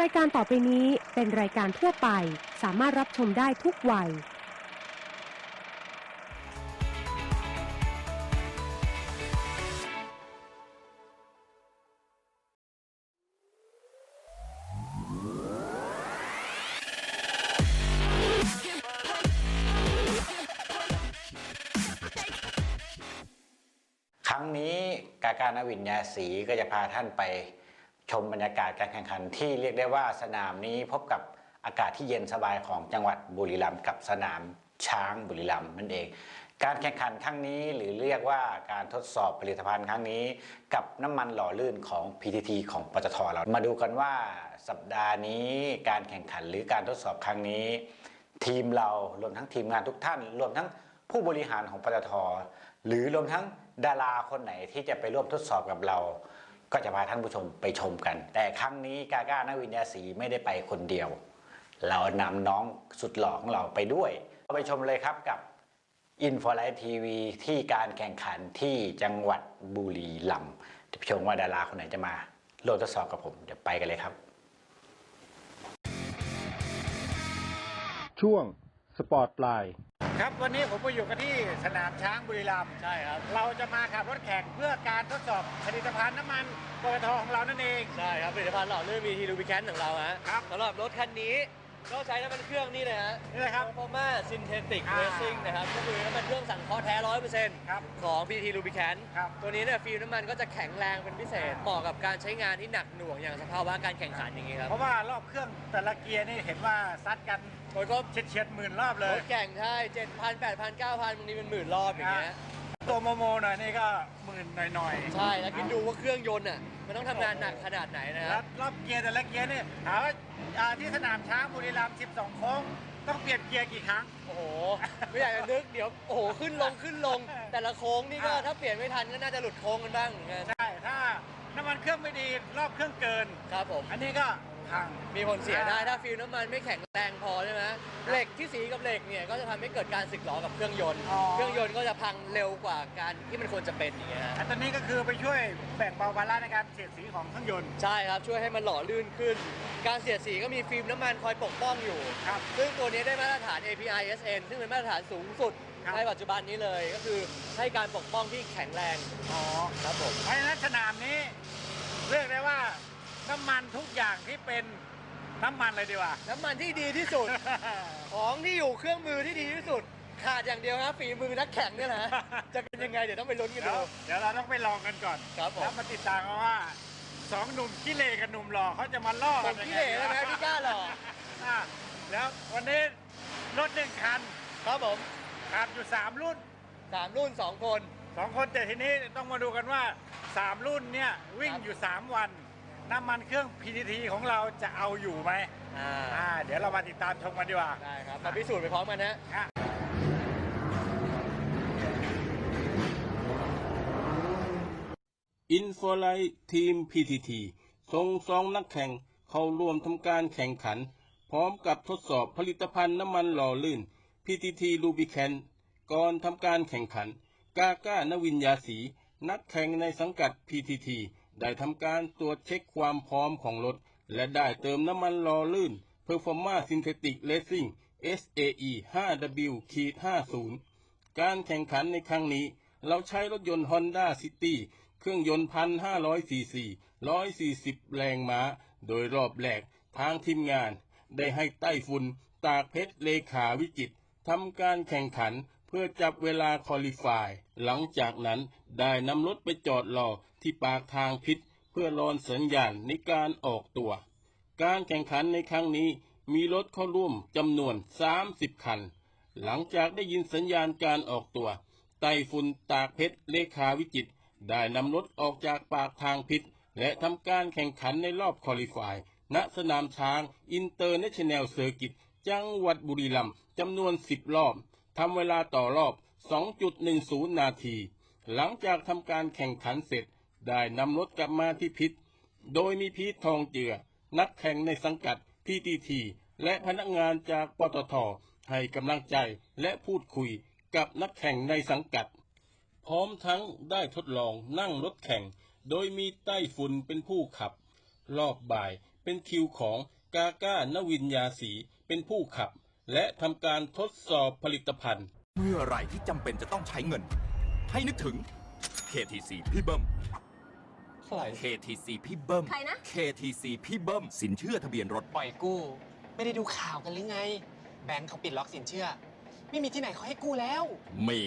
รายการต่อไปนี้เป็นรายการทั่วไป สามารถรับชมได้ทุกวัย ครั้งนี้กาการนวินยาศรีก็จะพาท่านไป ชมบรรยากาศการแข่งขันที่เรียกได้ว่าสนามนี้พบกับอากาศที่เย็นสบายของจังหวัดบุรีรัมย์กับสนามช้างบุรีรัมย์นั่นเอง การแข่งขันครั้งนี้หรือเรียกว่าการทดสอบผลิตภัณฑ์ครั้งนี้ กับน้ำมันหล่อลื่นของ PTT ของปตทเรา มาดูกันว่าสัปดาห์นี้การแข่งขันหรือการทดสอบครั้งนี้ ทีมเรารวมทั้งทีมงานทุกท่าน รวมทั้งผู้บริหารของปตทหรือรวมทั้งดาราคนไหนที่จะไปร่วมทดสอบกับเรา ก็จะพาท่านผู้ชมไปชมกัน แต่ครั้งนี้กาก้านาวินยาศรีไม่ได้ไปคนเดียว เรานำน้องสุดหล่อของเราไปด้วยไปชมเลยครับกับอินฟอร์ไลท์ทีวีที่การแข่งขันที่จังหวัดบุรีรัมย์เดี๋ยวไปชมว่าดาราคนไหนจะมาร่วมทดสอบกับผม เดี๋ยวไปกันเลยครับ ช่วง สปอร์ตไลน์ครับวันนี้ผมมาอยู่กันที่สนามช้างบุรีรัมย์ใช่ครับ เราจะมาขับรถแข่งเพื่อการทดสอบผลิตภัณฑ์น้ำมันปตทของเรานั่นเอง ใช่ครับผลิตภัณฑ์หล่อลื่นมีทีลูบิแคนของเราฮะครับสำหรับรถคันนี้ ก็ใช้น้ำมันเครื่องนี่เลยฮะนี่เลยครับโฟมาซินเทติกอ่าเรซิ่งนะครับ ก็คือน้ำมันเครื่องสังเคราะห์แท้ร้อยเปอร์เซ็นต์ครับของ PT Lubricant ครับตัวนี้เนี่ยฟิล์มน้ำมันก็จะแข็งแรงเป็นพิเศษเหมาะกับการใช้งานที่หนักหน่วงอย่างสภาวะการแข่งขันอย่างนี้ครับเพราะว่ารอบเครื่องแต่ละเกียร์นี่เห็นว่าซัดกันโดยก็เฉียดเฉียดๆหมื่นรอบเลรย ถแข่งใช่เจ็ดพันแปดพันเก้าพันบางทีเป็นหมื่นรอบอย่างเงี้ย ตัวโมโมหน่อยนี่ก็หมื่นหน่อยๆใช่แล้วคิดดูว่าเครื่องยนต์อะมันต้องทำงานหนักขนาดไหนนะคแล้รัวบรอบเกียร์แต่ละเกียร์นี่ถามว่าอ่าที่สนามช้างบุรีรัมย์12โค้งต้องเปลี่ยนเกียร์กี่ครั้ง โอ้โหไม่อยากจะนึกเดี๋ยวโอ้โหขึ้นลงขึ้นลง แต่ละโค้งนี่ก็อะ ถ้าเปลี่ยนไม่ทันก็น่าจะหลุดโค้งกันบ้างเหมือนกันใช่ถ้าน้ำมันเครื่องไม่ดีรอบเครื่องเกิน ครับผมอันนี้ก็ พัง มีผลเสียได้อ่าถ้าฟิลน้ำมันไม่แข็งแรงพอใช่ไหมเหล็กที่สีกับเหล็กเนี่ยก็จะทำให้เกิดการสึกหรอกับเครื่องยนต์ อ๋อ เครื่องยนต์ก็จะพังเร็วกว่าการที่มันควรจะเป็นอย่างเงี้ยฮะอันตัวนี้ก็คือไปช่วยแบ่งเบาภาระในการเสียดสีของเครื่องยนต์ใช่ครับช่วยให้มันหล่อลื่นขึ้น การเสียดสีก็มีฟิล์มน้ำมันคอยปกป้องอยู่ ครับ ซึ่งตัวนี้ได้มาตรฐาน API SN ซึ่งเป็นมาตรฐานสูงสุดครับ ในปัจจุบันนี้เลยก็คือให้การปกป้องที่แข็งแรงอ๋อ ครับผม เพราะฉะนั้นสนามนี้เรียกได้ว่า น้ำมันทุกอย่างที่เป็นน้ำมันเลยดีกว่า น้ำมันที่ดีที่สุด ของที่อยู่เครื่องมือที่ดีที่สุด ขาดอย่างเดียวครับฝีมือนักแข่งเนี่ยนะจะเป็นยังไงเดี๋ยวต้องไปลุ้นกันเดี๋ยดูวเดี๋ยวเราต้องไปลองกันก่อน ครับผม แล้วมาติดตามกันว่าสองหนุ่มกิเลกับหนุ่มหล่อเขาจะมาล่อผกันมยังขี้ไงเหร่แล้วนะพี่กล้าหรออะแล้ววันนี้รถหนึ่งคันครับผมขับอยู่สามรุ่น สามรุ่นสองคน สองคนแต่ทีนี้ต้องมาดูกันว่าสามรุ่นเนี่ยวิ่งครับอยู่สามวัน น้ำมันเครื่อง PTT ของเราจะเอาอยู่ไหมอ่าอ่าเดี๋ยวเรามาติดตามชมกันดีกว่าได้ครับมาพิสูจน์ไปพร้อมกันนะอะอินโฟไลท์ทีม PTT ส่งสองนักแข่งเข้าร่วมทำการแข่งขัน พร้อมกับทดสอบผลิตภัณฑ์น้ำมันหล่อลื่น PTT Lubricant ก่อนทำการแข่งขัน กาก้านวินยาศรีนักแข่งในสังกัด PTT ได้ทำการตรวจเช็คความพร้อมของรถ และได้เติมน้ำมันหล่อลื่น Performa Synthetic Racing SAE 5W 50 การแข่งขันในครั้งนี้ เราใช้รถยนต์ Honda City เครื่องยนต์พันห้าร้อยซีซีร้อยสี่สิบแรงม้า โดยรอบแรกทางทีมงาน ได้ให้ไต้ฝุ่น ตากเพชรเลขาวิจิตทำการแข่งขัน เพื่อจับเวลาคอลิฟาย หลังจากนั้นได้นำรถไปจอดรอที่ปากทางพิษ เพื่อรอนสัญญาณในการออกตัว การแข่งขันในครั้งนี้มีรถเข้าร่วมจำนวน 30 คัน หลังจากได้ยินสัญญาณการออกตัว ไต้ฝุ่นตากเพชรเลขาวิจิตรได้นำรถออกจากปากทางพิษ และทำการแข่งขันในรอบคอลิฟาย ณสนามช้างอินเตอร์เนชั่นแนลเซอร์กิต จังหวัดบุรีรัมย์จำนวน 10 รอบ ทำเวลาต่อรอบ 2.10 นาที หลังจากทำการแข่งขันเสร็จ ได้นำรถกลับมาที่พิษ โดยมีพีททองเจือ นักแข่งในสังกัด PTT และพนักงานจากปตท ให้กำลังใจและพูดคุยกับนักแข่งในสังกัด พร้อมทั้งได้ทดลองนั่งรถแข่ง โดยมีไต้ฝุ่นเป็นผู้ขับ รอบบ่ายเป็นคิวของกาก้านวินยาสีเป็นผู้ขับ และทำการทดสอบผลิตภัณฑ์ เมื่อไหร่ที่จำเป็นจะต้องใช้เงิน ให้นึกถึง KTC พี่เบิ้ม ใคร KTC พี่เบิ้ม ใครนะ KTC พี่เบิ้ม สินเชื่อทะเบียนรถ ปล่อยกู้ ไม่ได้ดูข่าวกันหรือไง แบงก์เขาปิดล็อกสินเชื่อ ไม่มีที่ไหนเขาให้กู้แล้ว มี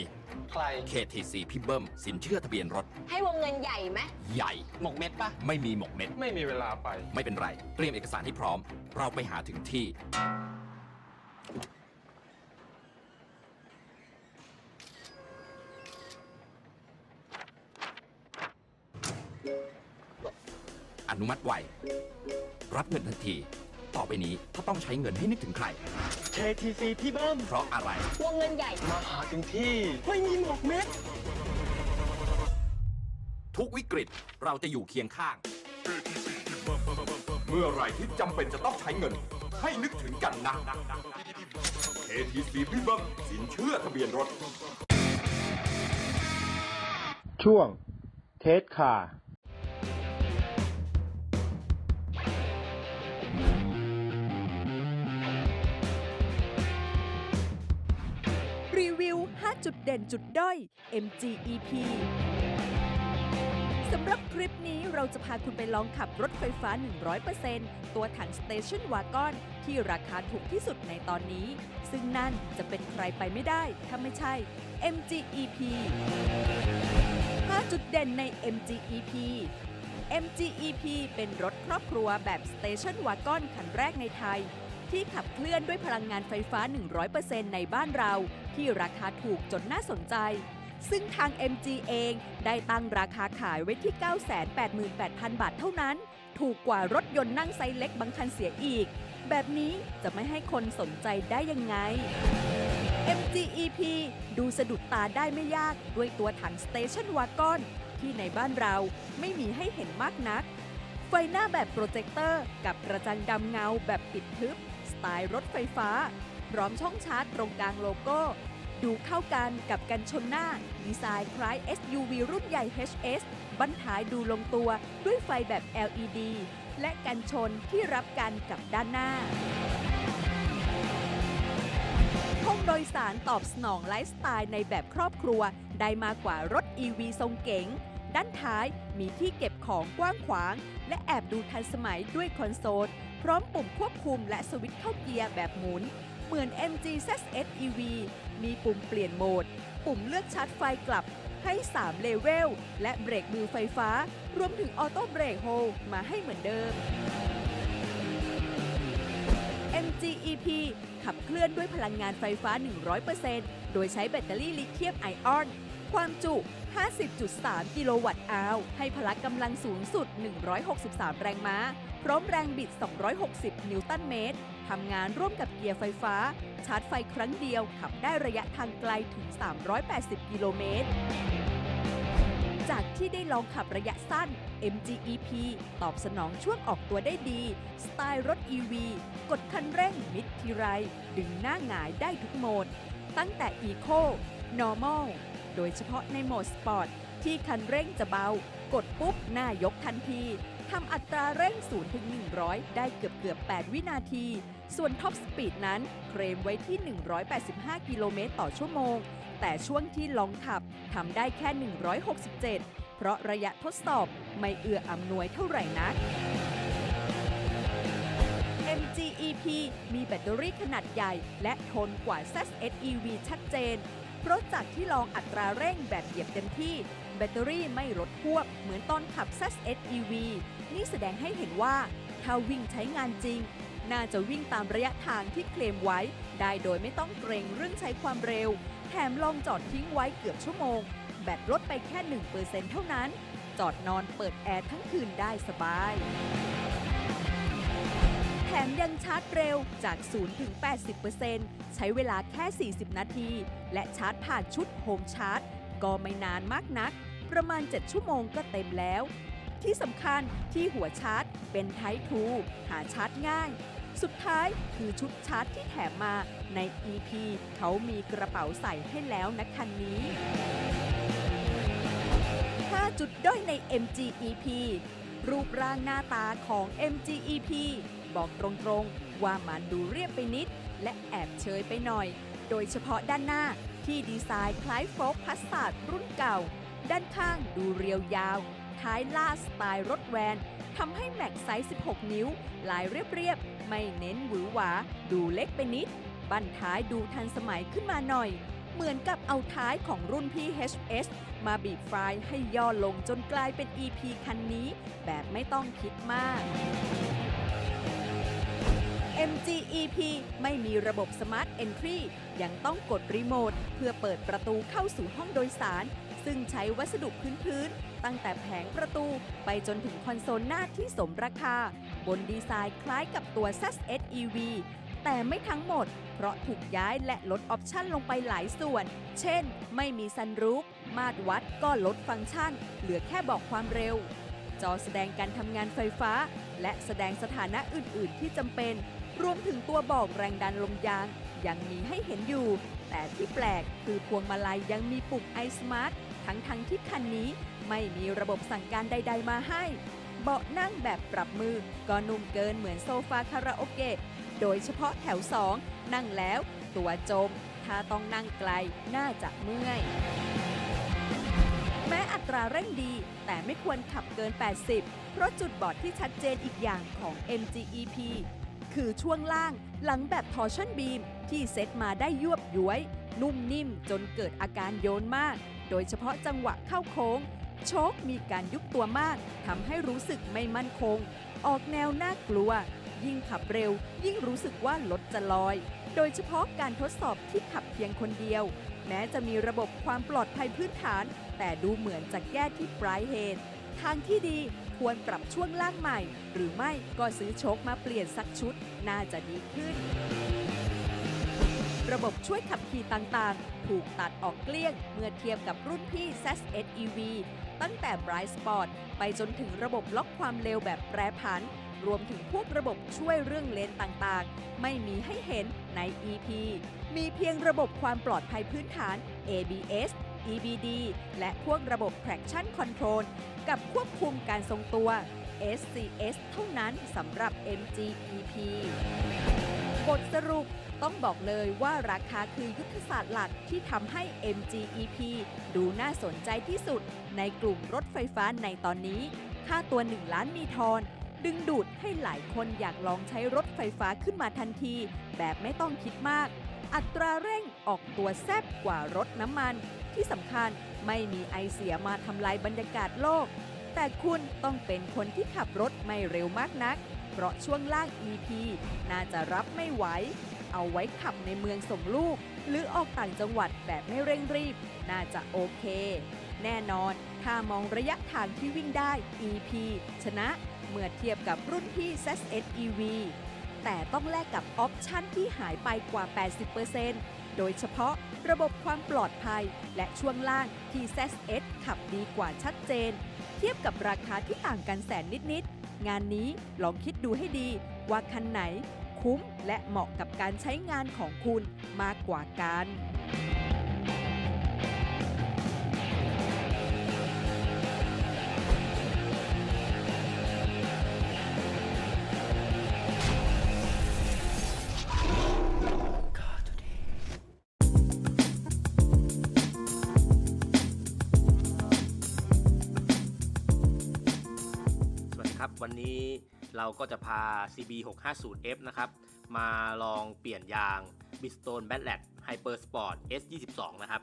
ใคร KTC พี่เบิ้ม สินเชื่อทะเบียนรถ ให้วงเงินใหญ่ไหมใหญ่ หมกเม็ดปะไม่มีหมกเม็ด ไม่มีเวลาไป ไม่เป็นไร เตรียมเอกสารให้พร้อม เราไปหาถึงที่ อนุมัติไว รับเงินทันที ต่อไปนี้ถ้าต้องใช้เงินให้นึกถึงใคร KTC พี่เบิ้มเพราะอะไร วงเงินใหญ่ มาหาถึงที่ ไม่มีหมกเม็ด ทุกวิกฤตเราจะอยู่เคียงข้าง เมื่อไหรที่จำเป็นจะต้องใช้เงิน ให้นึกถึงกันนะ KTC พี่เบิ้มสินเชื่อทะเบียนรถ ช่วงเทสคาร์รีวิว 5 จุดเด่นจุดด้อย MGEP สำหรับคลิปนี้เราจะพาคุณไปลองขับรถไฟฟ้า 100%ตัวถัง Station Wagon ที่ราคาถูกที่สุดในตอนนี้ ซึ่งนั่นจะเป็นใครไปไม่ได้ ถ้าไม่ใช่ MGEP 5จุดเด่นใน MGEP MGEP เป็นรถครอบครัวแบบ Station Wagon คันแรกในไทย ที่ขับเคลื่อนด้วยพลังงานไฟฟ้า 100%ในบ้านเรา ที่ราคาถูกจนน่าสนใจ ซึ่งทาง MG เองได้ตั้งราคาขายไว้ที่ 988,000 บาทเท่านั้น ถูกกว่ารถยนต์นั่งไซส์เล็กบางคันเสียอีก แบบนี้จะไม่ให้คนสนใจได้ยังไง MGEP ดูสะดุดตาได้ไม่ยากด้วยตัวถัง Station Wagon ที่ในบ้านเราไม่มีให้เห็นมากนัก ไฟหน้าแบบโปรเจคเตอร์กับกระจังดำเงาแบบปิดทึบ สไตล์รถไฟฟ้า พร้อมช่องชาร์จตรงกลางโลโก้ ดูเข้ากันกับกันชนหน้า ดีไซน์คล้าย SUV รุ่นใหญ่ HS บั้นท้ายดูลงตัวด้วยไฟแบบ LED และกันชนที่รับกันกับด้านหน้าห้องโดยสารตอบสนองไลฟ์สไตล์ในแบบครอบครัว ได้มากกว่ารถ EV ทรงเก๋ง ด้านท้ายมีที่เก็บของกว้างขวาง และแอบดูทันสมัยด้วยคอนโซล พร้อมปุ่มควบคุมและสวิตช์เข้าเกียร์แบบหมุน เหมือน MG ZS EV มีปุ่มเปลี่ยนโหมด ปุ่มเลือกชาร์จไฟกลับให้ 3 เลเวล และเบรกมือไฟฟ้า รวมถึงออโต้เบรกโฮลมาให้เหมือนเดิม MGEP ขับเคลื่อนด้วยพลังงานไฟฟ้า 100%โดยใช้แบตเตอรี่ลิเธียมไอออน ความจุ 50.3 กิโลวัตต์อาวให้พละกำลังสูงสุด 163 แรงม้า พร้อมแรงบิด 260 นิวตันเมตร ทำงานร่วมกับเกียร์ไฟฟ้า ชาร์จไฟครั้งเดียวขับได้ระยะทางไกลถึง 380 กิโลเมตร จากที่ได้ลองขับระยะสั้น MGEP ตอบสนองช่วงออกตัวได้ดี สไตล์รถ EV กดคันเร่งมิดทีไร ดึงหน้าหงายได้ทุกโหมด ตั้งแต่ Eco Normal โดยเฉพาะในโหมดสปอร์ตที่คันเร่งจะเบากดปุ๊บหน้ายกทันที ทำอัตราเร่ง 0 ถึง 100 ได้เกือบเกือบ 8 วินาที ส่วนท็อปสปีดนั้น เคลมไว้ที่ 185 กิโลเมตรต่อชั่วโมง แต่ช่วงที่ลองขับทำได้แค่ 167 เพราะระยะทดสอบไม่เอื้ออำนวยเท่าไหร่นัก MGEP มีแบตเตอรี่ขนาดใหญ่ และทนกว่า ZSEV ชัดเจน เพราะจากที่ลองอัตราเร่งแบบเหยียบเต็มที่ แบตเตอรี่ไม่ลดควบเหมือนตอนขับ ZSEV นี่แสดงให้เห็นว่า ถ้าวิ่งใช้งานจริง น่าจะวิ่งตามระยะทางที่เคลมไว้ ได้โดยไม่ต้องเกรงเรื่องใช้ความเร็ว แถมลองจอดทิ้งไว้เกือบชั่วโมง แบตลดไปแค่ 1%เท่านั้น จอดนอนเปิดแอร์ทั้งคืนได้สบายแถมยังชาร์จเร็วจาก 0 ถึง 80%ใช้เวลาแค่ 40 นาที และชาร์จผ่านชุดโฮมชาร์จ ก็ไม่นานมากนัก ประมาณ 7 ชั่วโมงก็เต็มแล้ว ที่สำคัญที่หัวชาร์จเป็น Type 2หาชาร์จง่าย สุดท้ายคือชุดชาร์จที่แถมมาใน EP เขามีกระเป๋าใส่ให้แล้วนะคันนี้5จุดด้อยใน MG EP รูปร่างหน้าตาของ MGEP บอกตรงๆ ว่ามันดูเรียบไปนิด และแอบเชยไปหน่อย โดยเฉพาะด้านหน้า ที่ดีไซน์คล้ายโฟล์คพัสสาดรุ่นเก่า ด้านข้างดูเรียวยาว ท้ายล่าสไตล์รถแวนทำให้แม็กไซส์ 16 นิ้ว ลายเรียบๆ ไม่เน้นหวือหวา ดูเล็กไปนิด บั้นท้ายดูทันสมัยขึ้นมาหน่อย เหมือนกับเอาท้ายของรุ่นพี่ HS มาบีบไฟล์ให้ย่อลงจนกลายเป็น EP คันนี้ แบบไม่ต้องคิดมาก MGEP ไม่มีระบบ Smart Entry ยังต้องกดรีโมทเพื่อเปิดประตูเข้าสู่ห้องโดยสาร ซึ่งใช้วัสดุพื้นๆ ตั้งแต่แผงประตูไปจนถึงคอนโซลหน้าที่สมราคา บนดีไซน์คล้ายกับตัว z s EV แต่ไม่ทั้งหมด เพราะถูกย้ายและลดออปชันลงไปหลายส่วน เช่น ไม่มีซันรูฟมาตรวัดก็ลดฟังก์ชัน เหลือแค่บอกความเร็ว จอแสดงการทำงานไฟฟ้า และแสดงสถานะอื่น ๆ ที่จำเป็น รวมถึงตัวบอกแรงดันลมยางยังมีให้เห็นอยู่ แต่ที่แปลกคือพวงมาลัยยังมีปุ่ม iSmart ทั้งๆทที่คันนี้ไม่มีระบบสั่งการใด ๆ มาให้ เบาะนั่งแบบปรับมือก็นุ่มเกินเหมือนโซฟาคาราโอเกะ โดยเฉพาะแถว2นั่งแล้ว ตัวจม ถ้าต้องนั่งไกลน่าจะเมื่อย แม้อัตราเร่งดี แต่ไม่ควรขับเกิน 80 เพราะจุดบอดที่ชัดเจนอีกอย่างของ MGEP คือช่วงล่างหลังแบบทอร์ชันบีมที่เซตมาได้ยวบย้วย นุ่มนิ่มจนเกิดอาการโยนมาก โดยเฉพาะจังหวะเข้าโค้ง โชคมีการยุบตัวมากทำให้รู้สึกไม่มั่นคง ออกแนวน่ากลัว ยิ่งขับเร็ว ยิ่งรู้สึกว่ารถจะลอย โดยเฉพาะการทดสอบที่ขับเพียงคนเดียว แม้จะมีระบบความปลอดภัยพื้นฐาน แต่ดูเหมือนจะแก้ที่ปลายเหตุ ทางที่ดี ควรปรับช่วงล่างใหม่ หรือไม่ก็ซื้อโชคมาเปลี่ยนสักชุด น่าจะดีขึ้น ระบบช่วยขับขี่ต่างๆ ถูกตัดออกเกลี้ยง เมื่อเทียบกับรุ่นพี่ z s EV ตั้งแต่ Bright Spot ไปจนถึงระบบล็อกความเร็วแบบแปรผัน รวมถึงพวกระบบช่วยเรื่องเลนต่างๆ ไม่มีให้เห็นใน EP มีเพียงระบบความปลอดภัยพื้นฐาน ABS EBD และพวกระบบ traction control กับควบคุมการทรงตัว SCS เท่านั้นสำหรับ MGEP บทสรุปต้องบอกเลยว่าราคาคือยุทธศาสตร์หลักที่ทำให้ MGEP ดูน่าสนใจที่สุด ในกลุ่มรถไฟฟ้าในตอนนี้ ค่าตัว 1 ล้านมีทอน ดึงดูดให้หลายคนอยากลองใช้รถไฟฟ้าขึ้นมาทันที แบบไม่ต้องคิดมาก อัตราเร่งออกตัวแซบกว่ารถน้ำมัน ที่สำคัญไม่มีไอเสียมาทำลายบรรยากาศโลก แต่คุณต้องเป็นคนที่ขับรถไม่เร็วมากนัก เพราะช่วงล่าง EP น่าจะรับไม่ไหว เอาไว้ขับในเมืองส่งลูก หรือออกต่างจังหวัดแบบไม่เร่งรีบ น่าจะโอเค แน่นอน ถ้ามองระยะทางที่วิ่งได้ EP ชนะเมื่อเทียบกับรุ่นพี่ ZS EV แต่ต้องแลกกับออปชั่นที่หายไปกว่า 80% โดยเฉพาะระบบความปลอดภัย และช่วงล่างที่ ZS ขับดีกว่าชัดเจน เทียบกับราคาที่ต่างกันแสนนิด ๆ งานนี้ลองคิดดูให้ดี ว่าคันไหน คุ้มและเหมาะกับการใช้งานของคุณมากกว่ากัน เราก็จะพา CB 650F นะครับ มาลองเปลี่ยนยาง Bridgestone b a t l a d Hyper Sport S22 นะครับ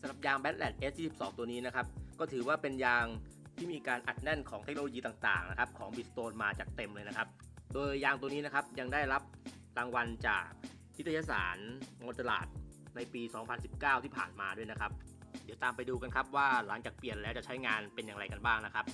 สำหรับยาง b a t l a d S22 ตัวนี้นะครับ ก็ถือว่าเป็นยางที่มีการอัดแน่นของเทคโนโลยีต่างๆนะครับของ Bridgestone มาจากเต็มเลยนะครับ โดยยางตัวนี้นะครับยังได้รับรางวัลจากนิตยสารมอเตอร์ลาดในปี 2019 ที่ผ่านมาด้วยนะครับ เดี๋ยวตามไปดูกันครับว่าหลังจากเปลี่ยนแล้วจะใช้งานเป็นอย่างไรกันบ้างนะครับ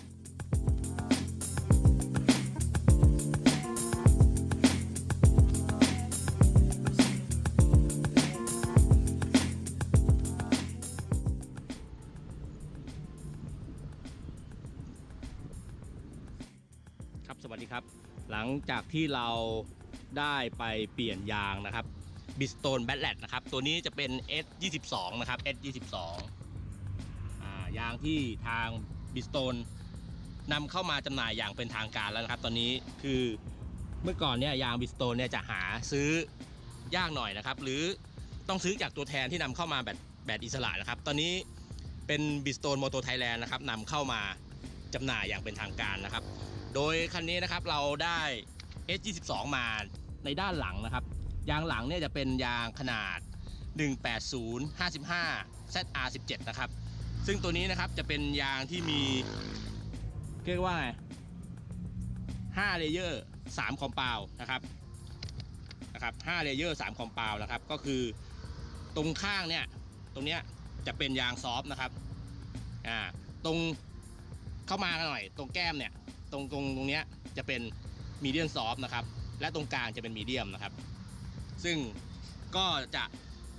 ลังจากที่เราได้ไปเปลี่ยนยางนะครับบิสโตนแบทแลดนะครับ ตัวนี้จะเป็น S22 นะครับ S22 อ่ายางที่ทางบิสโตนนำเข้ามาจำหน่ายอย่างเป็นทางการแล้วนะครับ ตอนนี้คือเมื่อก่อนเนี่ยยางบิสโตนเนี่ยจะหาซื้อยากหน่อยนะครับ หรือต้องซื้อจากตัวแทนที่นำเข้ามาแบบแบบอิสระนะครับ ตอนนี้เป็นบิสโตนมอเตอร์ไทยแลนด์นะครับนำเข้ามาจำหน่ายอย่างเป็นทางการนะครับ โดยคันนี้นะครับเราได้ S22 มาในด้านหลังนะครับ ยางหลังเนี่ยจะเป็นยางขนาด 180 55 ZR17 นะครับ ซึ่งตัวนี้นะครับจะเป็นยางที่มีเรียกว่าไง5เลเยอร์3คอมเปานะครับนะครับ5เลเยอร์3คอมเปานะครับ ก็คือตรงข้างเนี่ย ตรงเนี้ยจะเป็นยางซอฟต์นะครับ อ่า ตรงเข้ามาหน่อย ตรงแก้มเนี่ย ตรงตรงตรงเนี้ยจะเป็นมีเดียมซอฟต์นะครับ และตรงกลางจะเป็นมีเดียมนะครับ ซึ่งก็จะ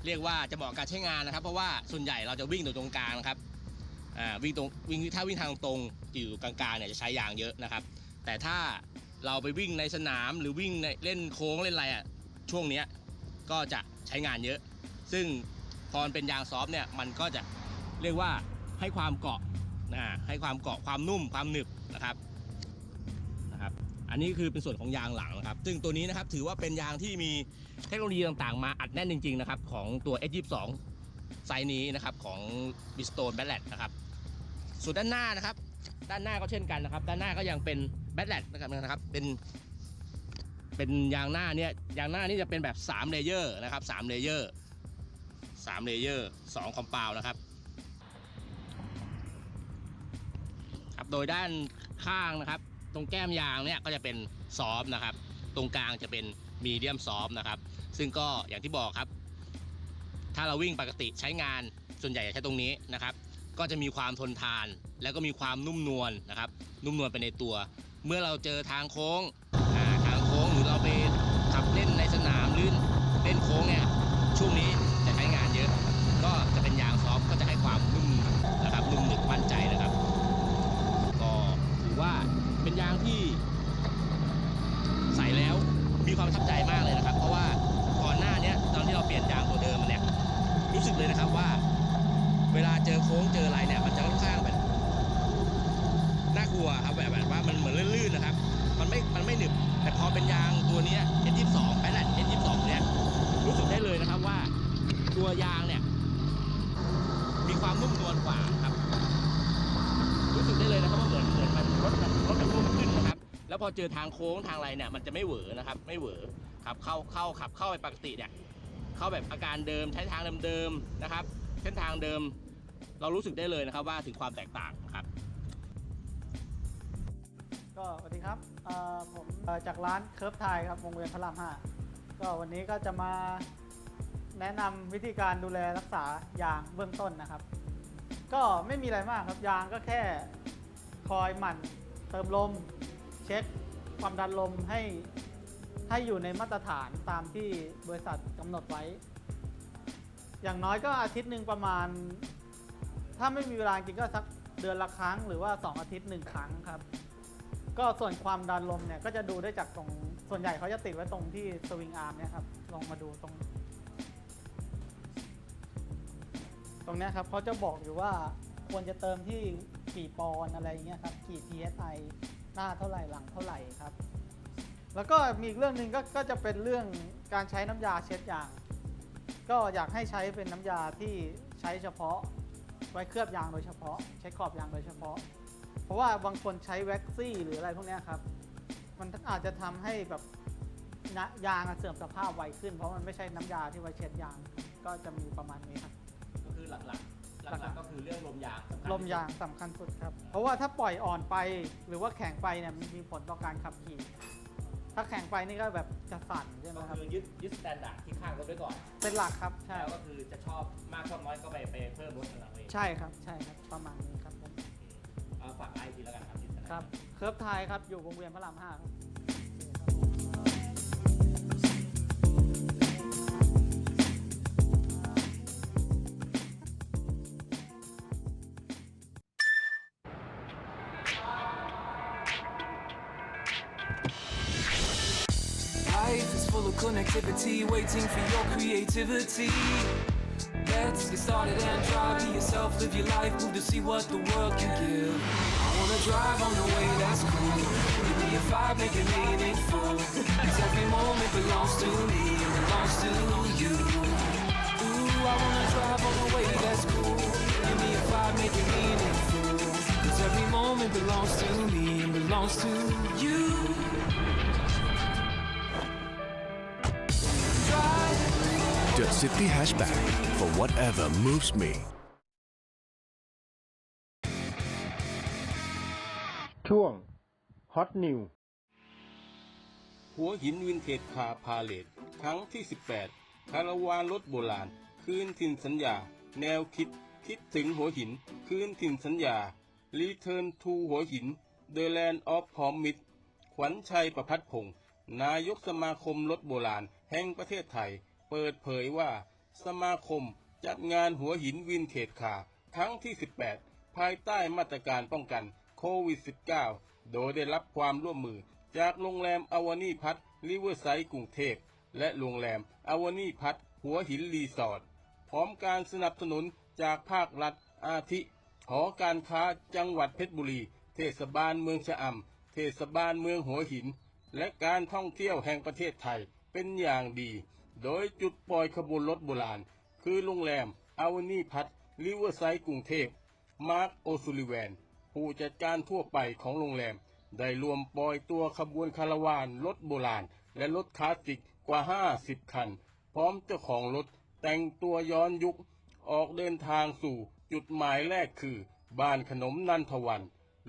เรียกว่าจะเหมาะกับการใช้งานนะครับ เพราะว่าส่วนใหญ่เราจะวิ่งตรงตรงกลางนะครับอ่าวิ่งตรงวิ่งถ้าวิ่งทางตรงอยู่กลางๆเนี่ยจะใช้ยางเยอะนะครับ แต่ถ้าเราไปวิ่งในสนามหรือวิ่งในเล่นโค้งเล่นอะไรอะช่วงเนี้ยก็จะใช้งานเยอะ ซึ่งพอนเป็นยางซอฟต์เนี่ยมันก็จะเรียกว่าให้ความเกาะนะให้ความเกาะความนุ่มความหนึบนะครับ อันนี้คือเป็นส่วนของยางหลังนะครับ ซึ่งตัวนี้นะครับถือว่าเป็นยางที่มีเทคโนโลยีต่างๆ มาอัดแน่นจริงๆนะครับของตัว S22 ไซส์นี้นะครับของ b i s t o n e b a t l e นะครับ ส่วนด้านหน้านะครับ ด้านหน้าก็เช่นกันนะครับ ด้านหน้าก็ยังเป็น b a t l e t นะครับนะครับเป็น เป็นยางหน้าเนี่ยยางหน้านี่จะเป็นแบบ3เลเยอร์นะครับ3เลเยอร์3เลเยอร์2คอมเปาวนะครับครับ โดยด้านข้างนะครับ ตรงแก้มยางเนี่ยก็จะเป็นซอฟนะครับ ตรงกลางจะเป็นมีเดียมซอฟนะครับ ซึ่งก็อย่างที่บอกครับ ถ้าเราวิ่งปกติใช้งานส่วนใหญ่จะใช้ตรงนี้นะครับ ก็จะมีความทนทาน แล้วก็มีความนุ่มนวลนะครับ นุ่มนวลไปในตัว เมื่อเราเจอทางโค้ง ยางที่ใส่แล้วมีความประทับใจมากเลยนะครับ เพราะว่าก่อนหน้านี้ตอนที่เราเปลี่ยนยางตัวเดิมเนี่ยรู้สึกเลยนะครับว่า เวลาเจอโค้งเจออะไรเนี่ยมันจะค่อนข้างแบบน่ากลัวครับแบบแบบว่ามันเหมือนลื่นๆนะครับ มันไม่มันไม่หนึบ แต่พอเป็นยางตัวนี้ย S22 ไปแหละ S22 เนี่ยรู้สึกได้เลยนะครับว่า ตัวยางเนี่ยมีความนุ่มนวลกว่า พอเจอทางโค้งทางอะไรเนี่ยมันจะไม่เหวอนะครับ ไม่เหวอครับเข้าเข้าขับเข้าไปปกติเนี่ยเข้าแบบอาการเดิมใช้ทางเดิมๆนะครับ เส้นทางเดิมเรารู้สึกได้เลยนะครับว่าถึงความแตกต่างครับ ก็สวัสดีครับเอ่อผมเอ่อจากร้านเคิร์ฟไทยครับวงเวียนพระรามห้าก็วันนี้ก็จะมาแนะนำวิธีการดูแลรักษายางเบื้องต้นนะครับ ก็ไม่มีอะไรมากครับยางก็แค่คอยหมั่นเติมลม เช็คความดันลมให้ให้อยู่ในมาตรฐานตามที่บริษัทกำหนดไว้ อย่างน้อยก็อาทิตย์หนึ่งประมาณ ถ้าไม่มีเวลาจริงก็สักเดือนละครั้ง หรือว่า 2 อาทิตย์หนึ่งครั้งครับ ก็ส่วนความดันลมเนี่ยก็จะดูได้จากตรงส่วนใหญ่เขาจะติดไว้ตรงที่สวิงอาร์มเนี่ยครับลองมาดูตรง ตรงนี้ครับเขาจะบอกอยู่ว่าควรจะเติมที่กี่ปอนอะไรเงี้ยครับกี่ psi หน้าเท่าไหร่หลังเท่าไหร่ครับ แล้วก็มีอีกเรื่องหนึ่งก็ก็จะเป็นเรื่องการใช้น้ำยาเช็ดยาง ก็อยากให้ใช้เป็นน้ำยาที่ใช้เฉพาะไว้เคลือบยางโดยเฉพาะ ใช้ขอบยางโดยเฉพาะ เพราะว่าบางคนใช้แว็กซี่หรืออะไรพวกนี้ครับมันอาจจะทำให้แบบนะยางเสื่อมสภาพไวขึ้น เพราะมันไม่ใช่น้ำยาที่ไว้เช็ดยางก็จะมีประมาณนี้ครับ ก็คือหลักๆ หลักๆก็คือเรื่องลมยางสำคัญลมยางสำคัญสุดครับ เพราะว่าถ้าปล่อยอ่อนไปหรือว่าแข็งไปเนี่ยมันมีผลต่อการขับขี่ ถ้าแข็งไปนี่ก็แบบจะสั่นใช่ไหมก็ครับ คือยึดยึดสแตนดาร์ดที่ข้างรถไว้ก่อนเป็นหลักครับใช่ แล้วก็คือจะชอบมากชอบน้อยก็ไปไปเพิ่มลดของเราเองใช่ครับใช่ครับประมาณนี้ครับผมเอาฝากไลน์อีกทีแล้วกันครับยึดสแตนดาครับร์ดเคิร์ฟไทยครับอยู่วงเวียนพระรามห้าครับ connectivity, waiting for your creativity. Let's get started and try. Be yourself, live your life, move to see what the world can give. I wanna drive on the way that's cool. Give me a five, make it meaningful. 'Cause every moment belongs to me and belongs to you. Ooh, I wanna drive on the way that's cool. Give me a five, make it meaningful. Cause every moment belongs to me and belongs to you. The City Hatchback for whatever moves me. ช่วง Hot New หัวหินวินเทจคาร์พาเลตครั้งที่ 18 คาราวานรถโบราณ คืนถิ่นสัญญา แนวคิด คิดถึงหัวหิน คืนถิ่นสัญญา Return to หัวหิน The Land of Promise ขวัญชัยประพัฒพงศ์นายกสมาคมรถโบราณ แห่งประเทศไทย เปิดเผยว่า สมาคมจัดงานหัวหินวินเทจคาครั้งที่ 18 ภายใต้มาตรการป้องกันโควิด -19 โดยได้รับความร่วมมือจากโรงแรมอวานีพัทริเวอร์ไซด์กรุงเทพ และโรงแรมอวานีพัทหัวหินรีสอร์ทพร้อมการสนับสนุนจากภาครัฐอาทิหอการค้าจังหวัดเพชรบุรี เทศบาลเมืองชะอำเทศบาลเมืองหัวหิน และการท่องเที่ยวแห่งประเทศไทยเป็นอย่างดี โดยจุดปล่อยขบวนรถโบราณ คือโรงแรมอวานีพัทริเวอร์ไซด์กรุงเทพ มาร์คโอซูลิแวน ผู้จัดการทั่วไปของโรงแรม ได้รวมปล่อยตัวขบวนคาราวานรถโบราณ และรถคลาสสิกกว่า 50 คัน พร้อมเจ้าของรถแต่งตัวย้อนยุค ออกเดินทางสู่จุดหมายแรกคือ บ้านขนมนันทวัน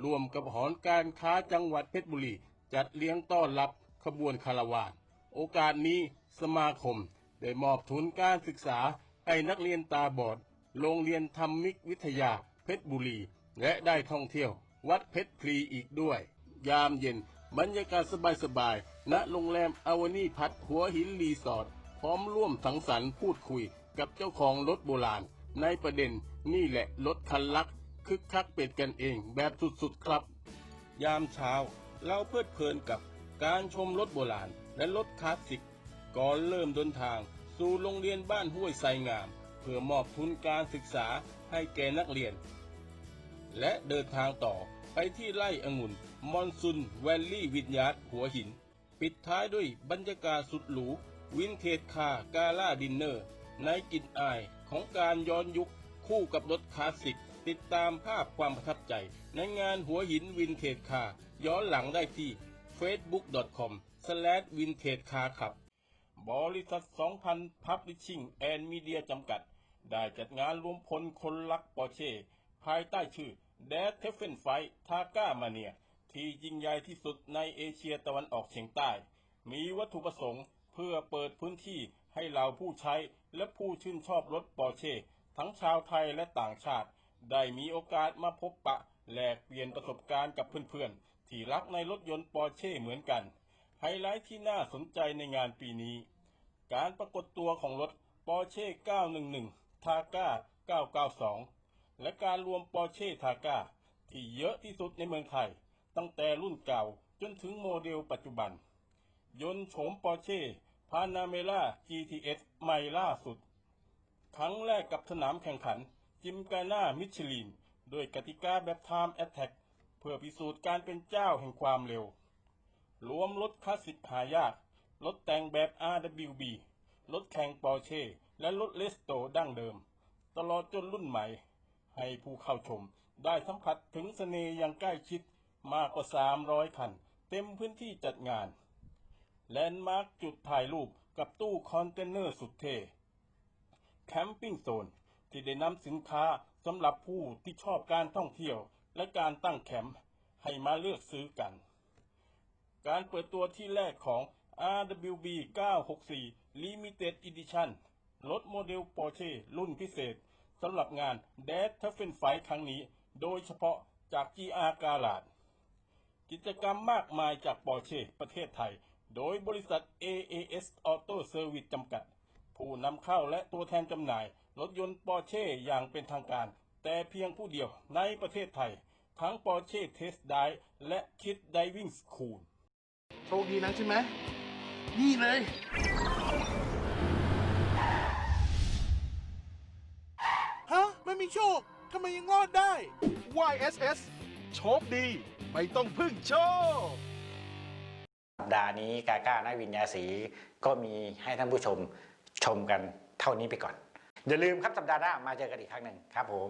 รวมกับหอนการค้าจังหวัดเพชรบุรี จัดเลี้ยงต้อนรับขบวนคาราวาน โอกาสนี้ สมาคม ได้มอบทุนการศึกษาให้นักเรียนตาบอด โรงเรียนธรรมิกวิทยา เพชรบุรี และได้ท่องเที่ยว วัดเพชรพลีอีกด้วย ยามเย็นบรรยากาศสบายๆณโรงแรมอวานีพัทหัวหินรีสอร์ทพร้อมร่วมสังสรรค์พูดคุยกับเจ้าของรถโบราณ ในประเด็นนี่แหละรถคันลักคึกคักเป็นกันเองแบบสุดๆครับ ยามเช้า เราเพลิดเพลินกับการชมรถโบราณและรถคลาสสิก ก่อนเริ่มเดินทาง สู่โรงเรียนบ้านห้วยไซงาม เพื่อมอบทุนการศึกษาให้แก่นักเรียน และเดินทางต่อไปที่ไร่องุ่นมอนซุนแวลลี่วิญญาตหัวหิน ปิดท้ายด้วยบรรยากาศสุดหรูวินเทจคาร์กาล่าดินเนอร์ ในกลิ่นอายของการย้อนยุคคู่กับรถคลาสสิก ติดตามภาพความประทับใจ ในงานหัวหินวินเทจคาร์ย้อนหลังได้ที่ facebook.com/vintage car ครั บริษัท 2,000 Publishing and Media จำกัด ได้จัดงานรวมพลคนรักปอร์เช่ ภายใต้ชื่อ d a d t e f f e n f i g h t t a g a Mania ที่ยิ่งใหญ่ที่สุดในเอเชียตะวันออกเฉียงใต้ มีวัตถุประสงค์เพื่อเปิดพื้นที่ให้เหล่าผู้ใช้และผู้ชื่นชอบรถปอร์เช่ ทั้งชาวไทยและต่างชาติ ได้มีโอกาสมาพบปะ แลกเปลี่ยนประสบการณ์กับเพื่อนๆ ที่รักในรถยนต์ปอร์เช่เหมือนกัน ไฮไลท์ที่น่าสนใจในงานปีนี้ การปรากฏตัวของรถปอร์เช่ 911 ทาก้า 992 และการรวมปอร์เช่ทาก้าที่เยอะที่สุดในเมืองไทย ตั้งแต่รุ่นเก่าจนถึงโมเดลปัจจุบัน ยนต์โฉมปอร์เช่พานาเมล่า GTS ใหม่ล่าสุด ครั้งแรกกับสนามแข่งขัน จิมกาน่ามิชลินด้วยกติกาแบบ Time Attack เพื่อพิสูจน์การเป็นเจ้าแห่งความเร็ว รวมรถคลาสสิกหายาก รถแต่งแบบ RWB รถแข่งปอร์เช่ และรถเลสโตดั้งเดิม ตลอดจนรุ่นใหม่ ให้ผู้เข้าชมได้สัมผัสถึงเสน่ห์อย่างใกล้ชิดมากกว่า 300 คัน เต็มพื้นที่จัดงาน แลนด์มาร์คจุดถ่ายรูปกับตู้คอนเทนเนอร์สุดเท่แคมปิ้งโซนที่ได้นำสินค้าสำหรับผู้ที่ชอบการท่องเที่ยวและการตั้งแคมป์ให้มาเลือกซื้อกัน การเปิดตัวที่แรกของ RWB 964 Limited Edition รถโมเดล Porsche รุ่นพิเศษสำหรับงาน d a d t a f f e n f i ครั้งนี้ โดยเฉพาะจาก GR Garage กิจกรรมมากมายจาก Porsche ประเทศไทย โดยบริษัท AAS Auto Service จำกัด ผู้นำเข้าและตัวแทนจำหน่าย รถยนต์ปอร์เช่อย่างเป็นทางการ แต่เพียงผู้เดียวในประเทศไทย ทั้งปอร์เช่เทสไดและคิดไดวิ่งสคูลโชคดีนะใช่ไหม นี่เลย ฮะ ไม่มีโชค ทำไมยังรอดได้ YSS โชคดี ไม่ต้องพึ่งโชค สัปดาห์นี้กาก้านาวินยาสีก็มีให้ท่านผู้ชมชมกันเท่านี้ไปก่อน อย่าลืมครับสัปดาห์หน้ามาเจอกันอีกครั้งหนึ่งครับผม